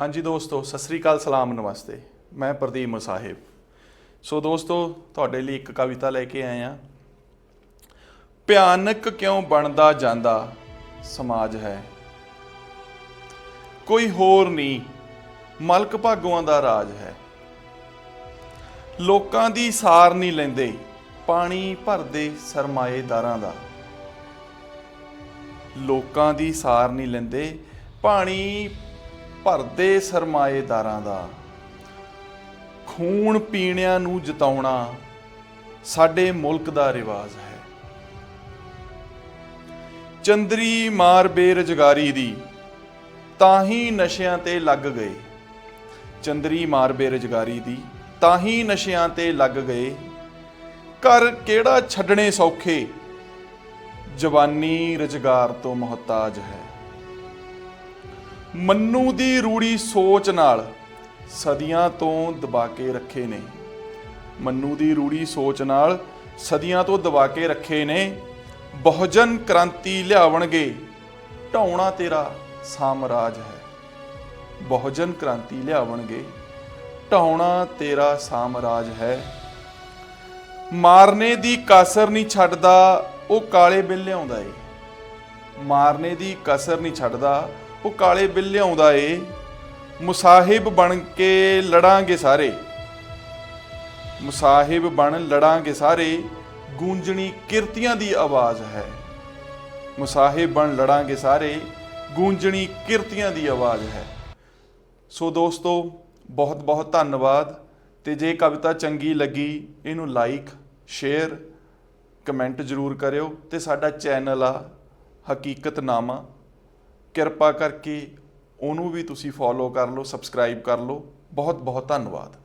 ਹਾਂਜੀ ਦੋਸਤੋ, ਸਤਿ ਸ੍ਰੀ ਅਕਾਲ, ਸਲਾਮ, ਨਮਸਤੇ। ਮੈਂ ਪ੍ਰਦੀਪ ਸਾਹਿਬ ਸੋ ਦੋਸਤੋ, ਤੁਹਾਡੇ ਲਈ ਇੱਕ ਕਵਿਤਾ ਲੈ ਕੇ ਆਏ ਆ ਭਿਆਨਕ ਕਿਉਂ ਬਣਦਾ ਜਾਂਦਾ ਸਮਾਜ ਹੈ? ਕੋਈ ਹੋਰ ਨਹੀਂ, ਮਲਕ ਭਾਗੋਆਂ ਦਾ ਰਾਜ ਹੈ। ਲੋਕਾਂ ਦੀ ਸਾਰ ਨਹੀਂ ਲੈਂਦੇ, ਪਾਣੀ ਭਰਦੇ ਸਰਮਾਏਦਾਰਾਂ ਦਾ। ਲੋਕਾਂ ਦੀ ਸਾਰ ਨਹੀਂ ਲੈਂਦੇ, ਪਾਣੀ ਭਰਦੇ ਸਰਮਾਏਦਾਰਾਂ ਦਾ। ਖੂਨ ਪੀਣਿਆਂ ਨੂੰ ਜਿਤਾਉਣਾ ਸਾਡੇ ਮੁਲਕ ਦਾ ਰਿਵਾਜ ਹੈ। ਚੰਦਰੀ ਮਾਰ ਬੇਰੁਜ਼ਗਾਰੀ ਦੀ ਤਾਂ ਹੀ ਨਸ਼ਿਆਂ ਤੇ ਲੱਗ ਗਏ। ਚੰਦਰੀ ਮਾਰ ਬੇਰੁਜ਼ਗਾਰੀ ਦੀ ਤਾਂ ਹੀ ਨਸ਼ਿਆਂ ਤੇ ਲੱਗ ਗਏ। ਘਰ ਕਿਹੜਾ ਛੱਡਣੇ ਸੌਖੇ? ਜਵਾਨੀ ਰੁਜ਼ਗਾਰ ਤੋਂ ਮੁਹਤਾਜ ਹੈ। ਮੰਨੂ ਦੀ ਰੂੜੀ ਸੋਚ ਨਾਲ ਸਦੀਆਂ ਤੋਂ ਦਬਾ ਕੇ ਰੱਖੇ ਨੇ। ਮੰਨੂ ਦੀ ਰੂੜੀ ਸੋਚ ਨਾਲ ਸਦੀਆਂ ਤੋਂ ਦਬਾ ਕੇ ਰੱਖੇ ਨੇ। ਬਹੁਜਨ ਕ੍ਰਾਂਤੀ ਲਿਆਵਣਗੇ, ਢਾਉਣਾ ਤੇਰਾ ਸਾਮਰਾਜ ਹੈ। ਬਹੁਜਨ ਕ੍ਰਾਂਤੀ ਲਿਆਵਣਗੇ, ਢਾਉਣਾ ਤੇਰਾ ਸਾਮਰਾਜ ਹੈ। ਮਾਰਨੇ ਦੀ ਕਸਰ ਨਹੀਂ ਛੱਡਦਾ, ਉਹ ਕਾਲੇ ਬਿੱਲ ਲਿਆਉਂਦਾ ਏ। ਮਾਰਨੇ ਦੀ ਕਸਰ ਨਹੀਂ ਛੱਡਦਾ ਉਹ ਕਾਲੇ ਬਿੱਲ ਲਿਆਉਂਦਾ ਏ। ਮੁਸਾਹਿਬ ਬਣ ਕੇ ਲੜਾਂਗੇ ਸਾਰੇ। ਮੁਸਾਹਿਬ ਬਣ ਲੜਾਂਗੇ ਸਾਰੇ, ਗੂੰਜਣੀ ਕਿਰਤੀਆਂ ਦੀ ਆਵਾਜ਼ ਹੈ। ਮੁਸਾਹਿਬ ਬਣ ਲੜਾਂਗੇ ਸਾਰੇ, ਗੂੰਜਣੀ ਕਿਰਤੀਆਂ ਦੀ ਆਵਾਜ਼ ਹੈ। ਸੋ ਦੋਸਤੋ ਬਹੁਤ ਬਹੁਤ ਧੰਨਵਾਦ। ਤੇ ਜੇ ਕਵਿਤਾ ਚੰਗੀ ਲੱਗੀ, ਇਹਨੂੰ ਲਾਈਕ ਸ਼ੇਅਰ ਕਮੈਂਟ ਜ਼ਰੂਰ ਕਰਿਓ। ਤੇ ਸਾਡਾ ਚੈਨਲ ਆ ਹਕੀਕਤਨਾਮਾ। ਕਿਰਪਾ ਕਰਕੇ ਉਹਨੂੰ ਵੀ ਤੁਸੀਂ ਫੋਲੋ ਕਰ ਲਓ ਸਬਸਕ੍ਰਾਈਬ ਕਰ ਲਓ। ਬਹੁਤ ਬਹੁਤ ਧੰਨਵਾਦ।